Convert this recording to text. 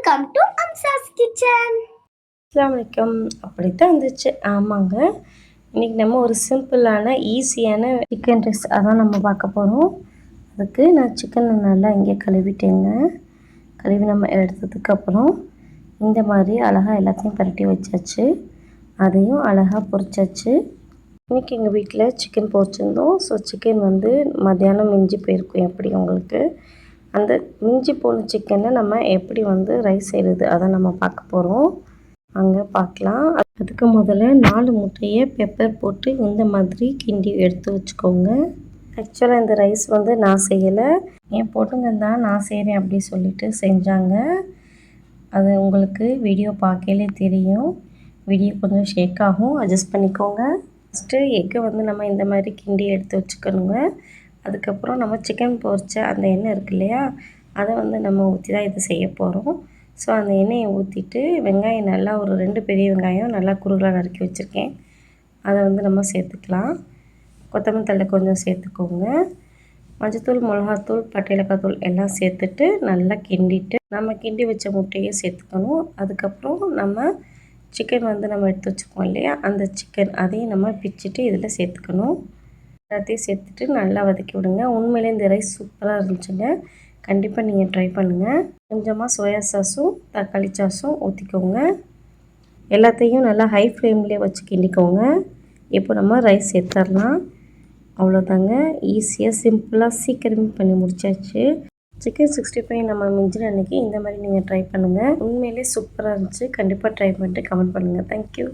Welcome to அம்சாஸ் kitchen அஸ்லாம் வலைக்கம் அப்படித்தான் இருந்துச்சு. ஆமாங்க. இன்றைக்கி நம்ம ஒரு சிம்பிளான ஈஸியான சிக்கன் ரைஸ் அதான் நம்ம பார்க்க போகிறோம் அதுக்கு நான் சிக்கனை நல்லா இங்கே கழுவிட்டேங்க. கழுவி நம்ம எடுத்ததுக்கப்புறம் இந்த மாதிரி அழகாக எல்லாத்தையும் பரட்டி வச்சாச்சு. அதையும் அழகாக பொரிச்சாச்சு. இன்றைக்கி எங்கள் வீட்டில் சிக்கன் பொரிச்சிருந்தோம். ஸோ சிக்கன் வந்து மத்தியானம் மிஞ்சி போயிருக்கும் எப்படி உங்களுக்கு. அந்த இஞ்சி போன சிக்கனை நம்ம எப்படி வந்து ரைஸ் செய்கிறது அதை நம்ம பார்க்க போகிறோம் அங்கே பார்க்கலாம். அதுக்கு முதல்ல நாலு முட்டையை பெப்பர் போட்டு இந்த மாதிரி கிண்டி எடுத்து வச்சுக்கோங்க. ஆக்சுவலாக இந்த ரைஸ் வந்து நான் செய்யலை. என் பொண்ணுங்க தான் நான் செய்கிறேன் அப்படி சொல்லிட்டு செஞ்சாங்க. அது உங்களுக்கு வீடியோ பார்க்கலே தெரியும். வீடியோ கொஞ்சம் ஷேக் ஆகும். அட்ஜஸ்ட் பண்ணிக்கோங்க. ஃபஸ்ட்டு எக்கை வந்து நம்ம இந்த மாதிரி கிண்டி எடுத்து வச்சுக்கணுங்க. அதுக்கப்புறம் நம்ம சிக்கன் பொரிச்ச அந்த எண்ணெய் இருக்கு இல்லையா அதை வந்து நம்ம ஊற்றி தான் இது செய்ய போகிறோம் ஸோ அந்த எண்ணெயை ஊற்றிட்டு வெங்காயம் நல்லா ஒரு ரெண்டு பெரிய வெங்காயம் நல்லா குறுகலாக நறுக்கி வச்சுருக்கேன். அதை வந்து நம்ம சேர்த்துக்கலாம். கொத்தமல்லி தழை கொஞ்சம் சேர்த்துக்கோங்க. மஞ்சத்தூள் மிளகாத்தூள் பட்டையிலக்காத்தூள் தூள் எல்லாம் சேர்த்துட்டு நல்லா கிண்டிட்டு நம்ம கிண்டி வச்ச முட்டையை சேர்த்துக்கணும். அதுக்கப்புறம் நம்ம சிக்கன் வந்து நம்ம எடுத்து வச்சுக்கோம் இல்லையா அந்த சிக்கன் அதையும் நம்ம பிச்சுட்டு இதில் சேர்த்துக்கணும். எல்லாத்தையும் சேர்த்துட்டு நல்லா வதக்கி விடுங்க. உண்மையிலே இந்த ரைஸ் சூப்பராக இருந்துச்சுங்க. கண்டிப்பாக நீங்கள் ட்ரை பண்ணுங்கள் கொஞ்சமாக சோயா சாஸும் தக்காளி சாஸும் ஊற்றிக்கோங்க எல்லாத்தையும் நல்லா ஹை ஃப்ளேம்லேயே வச்சு கிண்டிக்கோங்க. இப்போ நம்ம ரைஸ் சேர்த்துடலாம். அவ்வளோதாங்க ஈஸியாக சிம்பிளாக சீக்கிரமே பண்ணி முடிச்சாச்சு. சிக்கன் சிக்ஸ்டி ஃபைவ் நம்ம மிஞ்சின அன்றைக்கி இந்த மாதிரி நீங்கள் ட்ரை பண்ணுங்கள் உண்மையிலே சூப்பராக இருந்துச்சு. கண்டிப்பாக ட்ரை பண்ணிட்டு கமெண்ட் பண்ணுங்கள் தேங்க்யூ